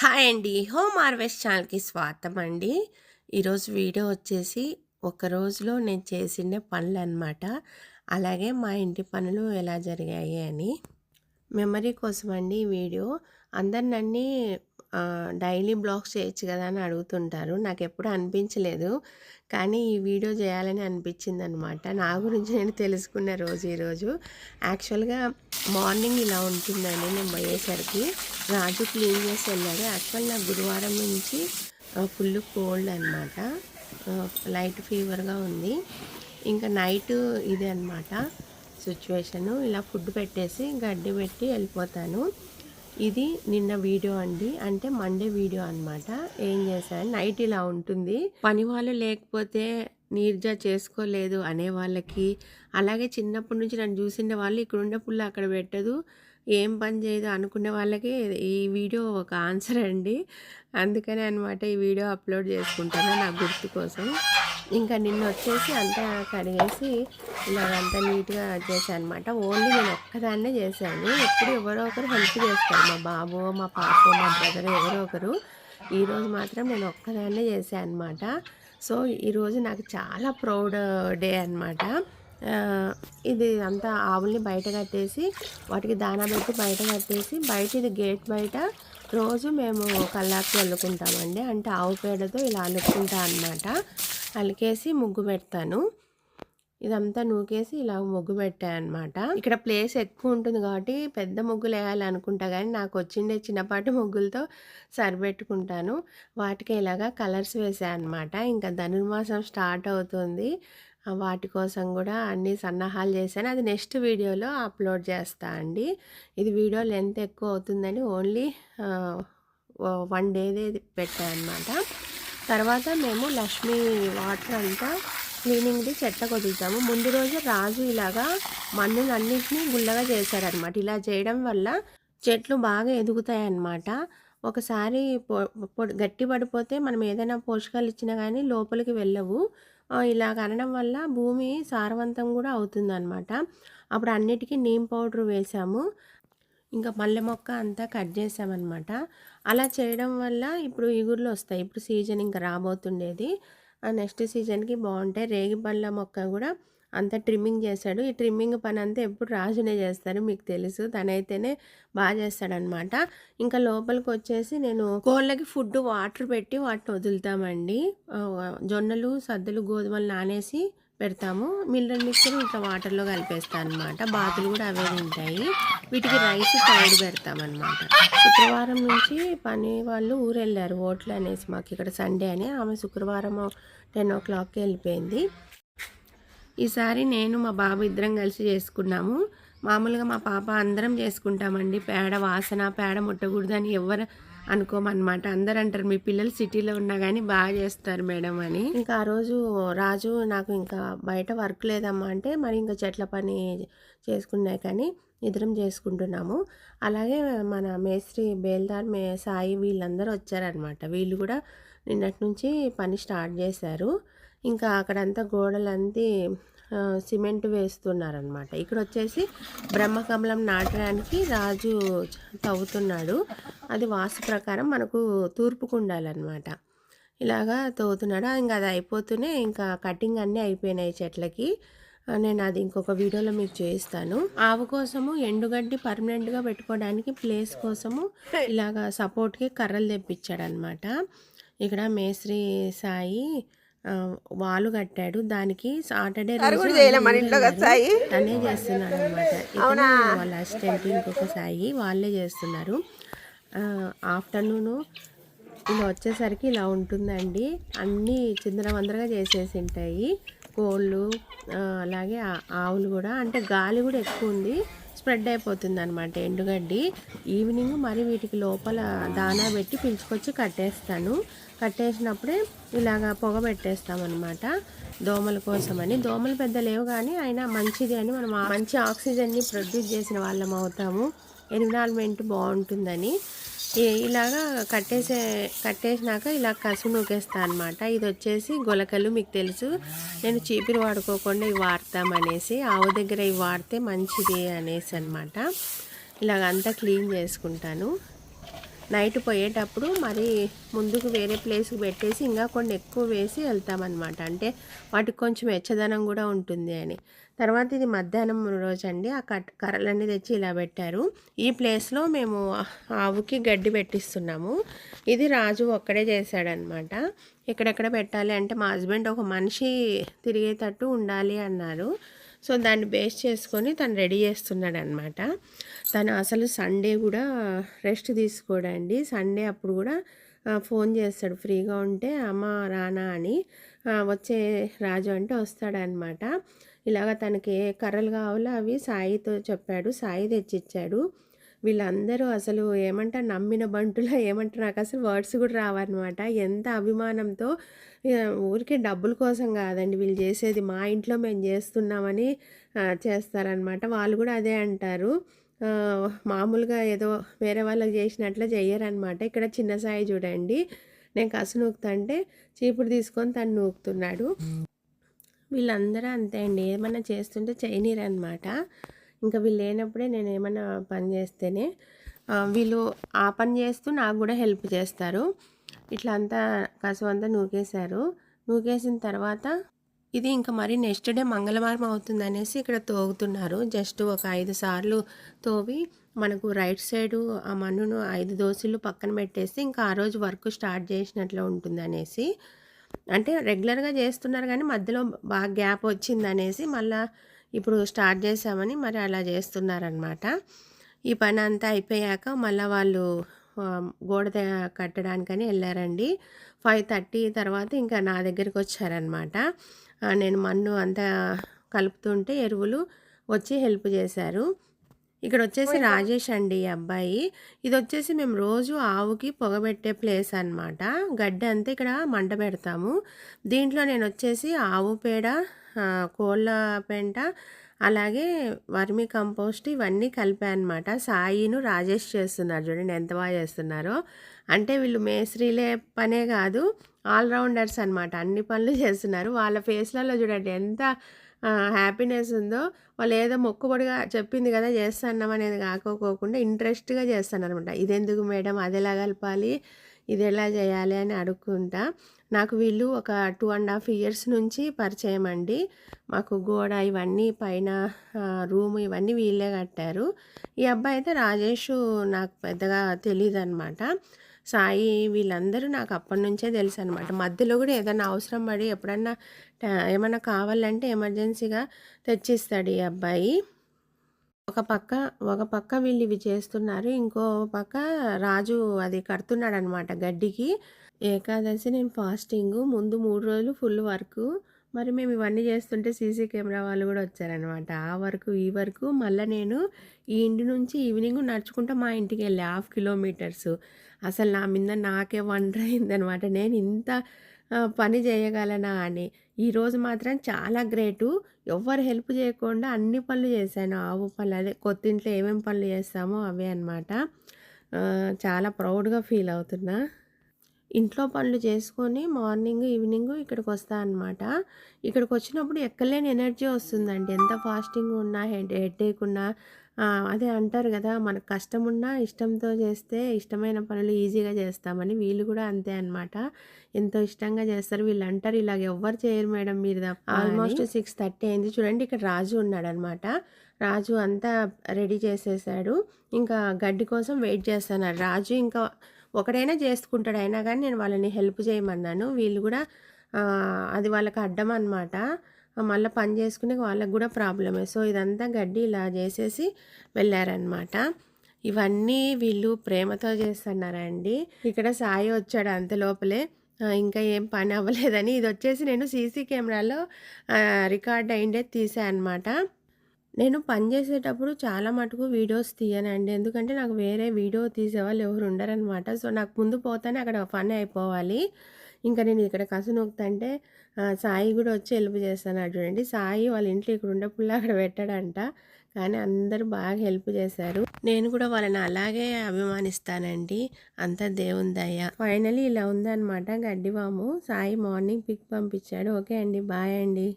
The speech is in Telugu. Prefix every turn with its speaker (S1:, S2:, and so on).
S1: హాయ్ అండి. హోమ్ హార్వెస్ట్ ఛానల్కి స్వాగతం అండి ఈరోజు వీడియో వచ్చేసి ఒక రోజులో నేను చేసిన పనులు అనమాట అలాగే మా ఇంటి పనులు ఎలా జరిగాయి అని. మెమరీ కోసం అండి ఈ వీడియో. అందరు నన్ను డైలీ బ్లాగ్స్ చేయొచ్చు కదా అని అడుగుతుంటారు. నాకు ఎప్పుడు అనిపించలేదు. కానీ ఈ వీడియో చేయాలని అనిపించింది అనమాట నా గురించి నేను తెలుసుకున్న రోజు ఈరోజు. యాక్చువల్గా మార్నింగ్ ఇలా ఉంటుందండి నేను పోయేసరికి. రాజు క్లీన్ చేసి వెళ్ళాడు యాక్చువల్ నాకు గురువారం నుంచి ఫుల్ కోల్డ్ అనమాట లైట్ ఫీవర్గా ఉంది. ఇంకా నైట్ ఇదే అనమాట సిచ్యువేషను. ఇలా ఫుడ్ పెట్టేసి గడ్డి పెట్టి వెళ్ళిపోతాను. ఇది నిన్న వీడియో అండి. అంటే మండే వీడియో అనమాట ఏం చేశాను? నైట్ ఇలా ఉంటుంది. పని వాళ్ళు లేకపోతే నీర్జా చేసుకోలేదు అనే వాళ్ళకి. అలాగే చిన్నప్పటి నుంచి నన్ను చూసిన వాళ్ళు ఇక్కడ ఉండే పుల్ల అక్కడ పెట్టదు. ఏం పని చేయదు అనుకునే వాళ్ళకి ఈ వీడియో ఒక ఆన్సర్ అండి. అందుకనే అనమాట ఈ వీడియో అప్లోడ్ చేసుకుంటాను నా గుర్తు కోసం. ఇంకా నిన్న వచ్చేసి అంతా కడిగేసి ఇలాగంతా నీట్గా చేశాను అనమాట ఓన్లీ నేను ఒక్కదాన్నే చేశాను. ఎప్పుడు ఎవరో ఒకరు హెల్ప్ చేస్తారు. మా బాబు మా పాప మా బ్రదర్ ఎవరో ఒకరు. ఈరోజు మాత్రం నేను ఒక్కదాన్నే చేశాను అనమాట సో ఈరోజు నాకు చాలా ప్రౌడ్ డే అనమాట ఇది అంతా ఆవుల్ని బయట కట్టేసి వాటికి దానా పెట్టి బయట కట్టేసి బయట ఇది గేట్ బయట రోజు మేము కల్లాకి అల్లుకుంటామండి అంటే ఆవు పేడతో ఇలా అల్లుకుంటా అనమాట అలికేసి ముగ్గు పెడతాను. ఇదంతా నూకేసి ఇలా ముగ్గు అనమాట ఇక్కడ ప్లేస్ ఎక్కువ ఉంటుంది కాబట్టి పెద్ద ముగ్గులు వేయాలనుకుంటా కానీ నాకు వచ్చిండే చిన్నపాటి ముగ్గులతో సరిపెట్టుకుంటాను. వాటికి ఇలాగా కలర్స్ వేసాయన్నమాట. ఇంకా ధనుర్మాసం స్టార్ట్ అవుతుంది. వాటి కోసం కూడా అన్ని సన్నాహాలు చేశాను. అది నెక్స్ట్ వీడియోలో అప్లోడ్ చేస్తా అండి. ఇది వీడియో లెంత్ ఎక్కువ అవుతుందని ఓన్లీ వన్ డేదే పెట్టాను అనమాట తర్వాత మేము లక్ష్మీ వాటర్ అంతా క్లీనింగ్ది చెత్త కొట్టించాము ముందు రోజు రాజు ఇలాగా మన్నుని అన్నింటినీ గుల్లగా చేశారనమాట ఇలా చేయడం వల్ల చెట్లు బాగా ఎదుగుతాయి అన్నమాట ఒకసారి గట్టి పడిపోతే మనం ఏదైనా పోషకాలు ఇచ్చినా కానీ లోపలికి వెళ్ళవు. ఇలా కనడం వల్ల భూమి సారవంతం కూడా అవుతుందన్నమాట. అప్పుడు అన్నిటికీ నీమ్ పౌడర్ వేసాము. ఇంకా మల్లె మొక్క అంతా కట్ చేసామన్నమాట. అలా చేయడం వల్ల ఇప్పుడు ఇగుర్లు వస్తాయి. ఇప్పుడు సీజన్ ఇంకా రాబోతుండేది. ఆ నెక్స్ట్ సీజన్కి బాగుంటాయి రేగి పళ్ళ మొక్క కూడా అంతా ట్రిమ్మింగ్ చేశాడు ఈ ట్రిమ్మింగ్ పని అంతా ఎప్పుడు రాజునే చేస్తారు మీకు తెలుసు. తనైతేనే బాగా చేస్తాడనమాట. ఇంకా లోపలికి వచ్చేసి నేను కోళ్ళకి ఫుడ్ వాటర్ పెట్టి వాటిని వదులుతామండి. జొన్నలు సద్దలు గోధుమలు నానేసి పెడతాము. మిల్లర్ మిక్సర్ ఇట్లా వాటర్లో కలిపేస్తాను అనమాట బాతులు కూడా అవే ఉంటాయి వీటికి రైస్ సైడ్ పెడతామన్నమాట. శుక్రవారం నుంచి పని వాళ్ళు ఊరు వెళ్ళారు ఓట్లు అనేసి మాకు ఇక్కడ సండే అని. ఆమె శుక్రవారం టెన్ ఓ క్లాక్కి వెళ్ళిపోయింది. ఈసారి నేను మా బాబు ఇద్దరం కలిసి చేసుకున్నాము. మామూలుగా మా పాప అందరం చేసుకుంటామండి. పేడ వాసన పేడ ముట్టకూడదని ఎవరు అనుకోమన్నమాట. అందరు అంటారు మీ పిల్లలు సిటీలో ఉన్నా కానీ బాగా చేస్తారు మేడం అని. ఇంకా ఆ రోజు రాజు నాకు ఇంకా బయట వర్క్ లేదమ్మా అంటే మరి ఇంకా చెట్ల పని చేసుకున్నాయి కానీ ఇద్దరం చేసుకుంటున్నాము. అలాగే మన మేస్త్రి బేల్దార్ మే సాయి వీళ్ళందరూ వచ్చారనమాట వీళ్ళు కూడా నిన్నటి నుంచి పని స్టార్ట్ చేశారు. ఇంకా అక్కడంతా గోడలంతా సిమెంట్ వేస్తున్నారనమాట ఇక్కడ వచ్చేసి బ్రహ్మకమలం నాటడానికి రాజు తవ్వుతున్నాడు. అది వాస్తు ప్రకారం మనకు తూర్పుకు ఉండాలన్నమాట ఇలాగా తవ్వుతున్నాడు. ఇంకా అది అయిపోతూనే ఇంకా కటింగ్ అన్నీ అయిపోయినాయి చెట్లకి. నేను అది ఇంకొక వీడియోలో మీకు చేయిస్తాను. ఆవు కోసము ఎండుగడ్డి పర్మనెంట్గా పెట్టుకోవడానికి ప్లేస్ కోసము ఇలాగా సపోర్ట్కి కర్రలు తెప్పించాడనమాట ఇక్కడ మేస్త్రి సాయి వాలు కట్టాడు. దానికి సాటర్డే తనే చేస్తున్నాడు అనమాట వాళ్ళ అసిస్టెంట్ ఇంకొక సాయి వాళ్ళే చేస్తున్నారు. ఆఫ్టర్నూను ఇలా వచ్చేసరికి ఇలా ఉంటుందండి. అన్నీ చిందరవందరగా చేసేసి ఉంటాయి కోళ్ళు అలాగే ఆవులు కూడా. అంటే గాలి కూడా ఎక్కువ ఉంది. స్ప్రెడ్ అయిపోతుంది అనమాట ఎండుగడ్డి. ఈవినింగ్ మరి వీటికి లోపల దానా పెట్టి పిలుచుకొచ్చి కట్టేస్తాను. కట్టేసినప్పుడే ఇలాగా పొగ పెట్టేస్తామన్నమాట. దోమల కోసమని. దోమలు పెద్ద లేవు కానీ అయినా మంచిది అని మనం మంచి ఆక్సిజన్ని ప్రొడ్యూస్ చేసిన వాళ్ళం అవుతాము. ఎన్విరాన్మెంట్ బాగుంటుందని. ఇలాగా కట్టేసే కట్టేసినాక ఇలా కసు నూకేస్తా అనమాట ఇది వచ్చేసి గొలకలు మీకు తెలుసు. నేను చీపిరి వాడుకోకుండా ఇవి వాడతామనేసి ఆవు దగ్గర ఇవి వాడితే మంచిది అనేసి అనమాట ఇలాగంతా క్లీన్ చేసుకుంటాను. నైట్ పోయేటప్పుడు మరి ముందుకు వేరే ప్లేస్కి పెట్టేసి ఇంకా కొన్ని ఎక్కువ వేసి వెళ్తామన్నమాట. అంటే వాటికి కొంచెం వెచ్చదనం కూడా ఉంటుంది అని. తర్వాత ఇది మధ్యాహ్నం రోజు అండి ఆ కట్ కర్రలన్నీ తెచ్చి ఇలా పెట్టారు. ఈ ప్లేస్లో మేము ఆవుకి గడ్డి పెట్టిస్తున్నాము. ఇది రాజు ఒక్కడే చేశాడనమాట. ఎక్కడెక్కడ పెట్టాలి అంటే మా హస్బెండ్ ఒక మనిషి తిరిగేటట్టు ఉండాలి అన్నారు. సో దాన్ని బేస్ చేసుకొని తను రెడీ చేస్తున్నాడు అనమాట తను అసలు సండే కూడా రెస్ట్ తీసుకోడండి. సండే అప్పుడు కూడా ఫోన్ చేస్తాడు ఫ్రీగా ఉంటే అమ్మ రానా అని వచ్చే రాజు అంటే వస్తాడనమాట. ఇలాగ తనకి ఏ కర్రలు కావాలో అవి సాయితో చెప్పాడు సాయి తెచ్చిచ్చాడు. వీళ్ళందరూ అసలు ఏమంటారు నమ్మిన బంటులో ఏమంటారు నాకు అసలు వర్డ్స్ కూడా రావన్నమాట. ఎంత అభిమానంతో ఊరికే డబ్బుల కోసం కాదండి వీళ్ళు చేసేది మా ఇంట్లో మేము చేస్తున్నామని చేస్తారనమాట వాళ్ళు కూడా అదే అంటారు. మామూలుగా ఏదో వేరే వాళ్ళకి చేసినట్లు చెయ్యరనమాట ఇక్కడ చిన్న సాయి చూడండి నేను కసు నూకుతా అంటే చీపుడు తీసుకొని తను నూకుతున్నాడు. వీళ్ళందరూ అంతే అండి. ఏమన్నా చేస్తుంటే చేయనీరు అనమాట ఇంకా వీళ్ళు లేనప్పుడే నేను ఏమైనా పని చేస్తేనే వీళ్ళు ఆ పని చేస్తూ నాకు కూడా హెల్ప్ చేస్తారు. ఇట్లా అంతా కసువు అంతా నూకేశారు. నూకేసిన తర్వాత ఇది ఇంకా మరి నెక్స్ట్ డే మంగళవారం అవుతుంది అనేసి ఇక్కడ తోగుతున్నారు. జస్ట్ ఒక ఐదు సార్లు తోవి మనకు రైట్ సైడు ఆ మన్నును ఐదు దోశలు పక్కన పెట్టేసి ఇంకా ఆ రోజు వర్క్ స్టార్ట్ చేసినట్లు ఉంటుంది అనేసి అంటే రెగ్యులర్గా చేస్తున్నారు కానీ మధ్యలో బాగా గ్యాప్ వచ్చిందనేసి మళ్ళీ ఇప్పుడు స్టార్ట్ చేసామని మరి అలా చేస్తున్నారనమాట. ఈ పని అంతా అయిపోయాక మళ్ళీ వాళ్ళు గోడ కట్టడానికని వెళ్ళారండి ఫైవ్ థర్టీ తర్వాత ఇంకా నా దగ్గరికి వచ్చారనమాట. నేను మన్ను అంతా కలుపుతుంటే ఎరువులు వచ్చి హెల్ప్ చేశారు. ఇక్కడ వచ్చేసి రాజేష్ అండి ఈ అబ్బాయి. ఇది వచ్చేసి మేము రోజు ఆవుకి పొగబెట్టే ప్లేస్ అనమాట గడ్డి అంతా ఇక్కడ మంట పెడతాము. దీంట్లో నేను వచ్చేసి ఆవు పేడ కోళ్ళ పెంట అలాగే వర్మి కంపోస్ట్ ఇవన్నీ కలిపాయి అనమాట సాయిను రాజేష్ చేస్తున్నారు చూడండి ఎంత బాగా చేస్తున్నారో. అంటే వీళ్ళు మేస్త్రీలే పనే కాదు ఆల్రౌండర్స్ అనమాట అన్ని పనులు చేస్తున్నారు. వాళ్ళ ఫేస్లలో చూడండి ఎంత హ్యాపీనెస్ ఉందో వాళ్ళు ఏదో మొక్కుబడిగా చెప్పింది కదా చేస్తాన్నాం అనేది కాకపోకుండా ఇంట్రెస్ట్గా చేస్తానమాట ఇదెందుకు మేడం? అది ఎలా కలపాలి? ఇది ఎలా చేయాలి? అని అడుక్కుంటా. నాకు వీళ్ళు ఒక టూ అండ్ హాఫ్ ఇయర్స్ నుంచి పరిచయం అండి. మాకు గోడ ఇవన్నీ పైన రూమ్ ఇవన్నీ వీళ్ళే కట్టారు. ఈ అబ్బాయి అయితే రాజేష్ నాకు పెద్దగా తెలియదు అనమాట సాయి వీళ్ళందరూ నాకు అప్పటి నుంచే తెలుసు అనమాట మధ్యలో కూడా ఏదైనా అవసరం పడి ఎప్పుడన్నా ఏమైనా కావాలంటే ఎమర్జెన్సీగా తెచ్చిస్తాడు ఈ అబ్బాయి. ఒక పక్క ఒక పక్క వీళ్ళు ఇవి చేస్తున్నారు. ఇంకో పక్క రాజు అది కడుతున్నాడు అనమాట గడ్డికి. ఏకాదశి నేను ఫాస్టింగ్. ముందు మూడు రోజులు ఫుల్ వర్క్. మరి మేము ఇవన్నీ చేస్తుంటే సీసీ కెమెరా వాళ్ళు కూడా వచ్చారనమాట ఆ వరకు ఈ వరకు. మళ్ళీ నేను ఈ ఇంటి నుంచి ఈవినింగ్ నడుచుకుంటా మా ఇంటికి వెళ్ళి. Half kilometres. అసలు నా మీద నాకే వండర్ అయిందనమాట. నేను ఇంత పని చేయగలనా అని. ఈరోజు మాత్రం చాలా గ్రేటు. ఎవరు హెల్ప్ చేయకుండా అన్ని పనులు చేశాను. ఆవు పనులు అదే కొత్తింట్లో ఏమేమి పనులు చేస్తామో అవే అనమాట చాలా ప్రౌడ్గా ఫీల్ అవుతున్నా. ఇంట్లో పనులు చేసుకొని మార్నింగ్ ఈవినింగ్ ఇక్కడికి వస్తా అనమాట ఇక్కడికి వచ్చినప్పుడు ఎక్కలేని ఎనర్జీ వస్తుందండి. ఎంత ఫాస్టింగ్ ఉన్నా హెడ్ హెడ్ ఉన్నా అదే అంటారు కదా మనకు కష్టం ఉన్నా ఇష్టంతో చేస్తే ఇష్టమైన పనులు ఈజీగా చేస్తామని వీళ్ళు కూడా అంతే అనమాట ఎంతో ఇష్టంగా చేస్తారు. వీళ్ళు అంటారు ఇలాగ ఎవ్వరు చేయరు మేడం మీరు ఆల్మోస్ట్ సిక్స్ థర్టీ అయింది. చూడండి ఇక్కడ రాజు ఉన్నాడు అనమాట రాజు అంతా రెడీ చేసేసాడు. ఇంకా గడ్డి కోసం వెయిట్ చేస్తున్నారు. రాజు ఇంకా ఒకడైనా చేసుకుంటాడు. అయినా కానీ నేను వాళ్ళని హెల్ప్ చేయమన్నాను. వీళ్ళు కూడా అది వాళ్ళకి అడ్డం అనమాట మళ్ళీ పని చేసుకునే వాళ్ళకు కూడా ప్రాబ్లమే. సో ఇదంతా గడ్డి ఇలా చేసేసి వెళ్ళారనమాట ఇవన్నీ వీళ్ళు ప్రేమతో చేస్తున్నారండి. ఇక్కడ సాయి వచ్చాడు అంత లోపలే. ఇంకా ఏం పని అవ్వలేదని. ఇది వచ్చేసి నేను సీసీ కెమెరాలో రికార్డ్ అయిండే తీసా అనమాట నేను పని చేసేటప్పుడు చాలా మటుకు వీడియోస్ తీయనండి. ఎందుకంటే నాకు వేరే వీడియో తీసేవాళ్ళు ఎవరు ఉండరనమాట సో నాకు ముందు పోతేనే అక్కడ పని అయిపోవాలి. ఇంకా నేను ఇక్కడ కసు నొక్కుతుంటే సాయి కూడా వచ్చి హెల్ప్ చేస్తాను చూడండి. సాయి వాళ్ళ ఇంట్లో ఇక్కడ ఉండే పుల్ల అక్కడ పెట్టాడంట. కానీ అందరూ బాగా హెల్ప్ చేశారు. నేను కూడా వాళ్ళని అలాగే అభిమానిస్తానండి. అంత దేవుని దయ. ఫైనలీ ఇలా ఉందన్నమాట గడ్డివాము. సాయి మార్నింగ్ పిక్ పంపించాడు. ఓకే అండి. బాయ్ అండి.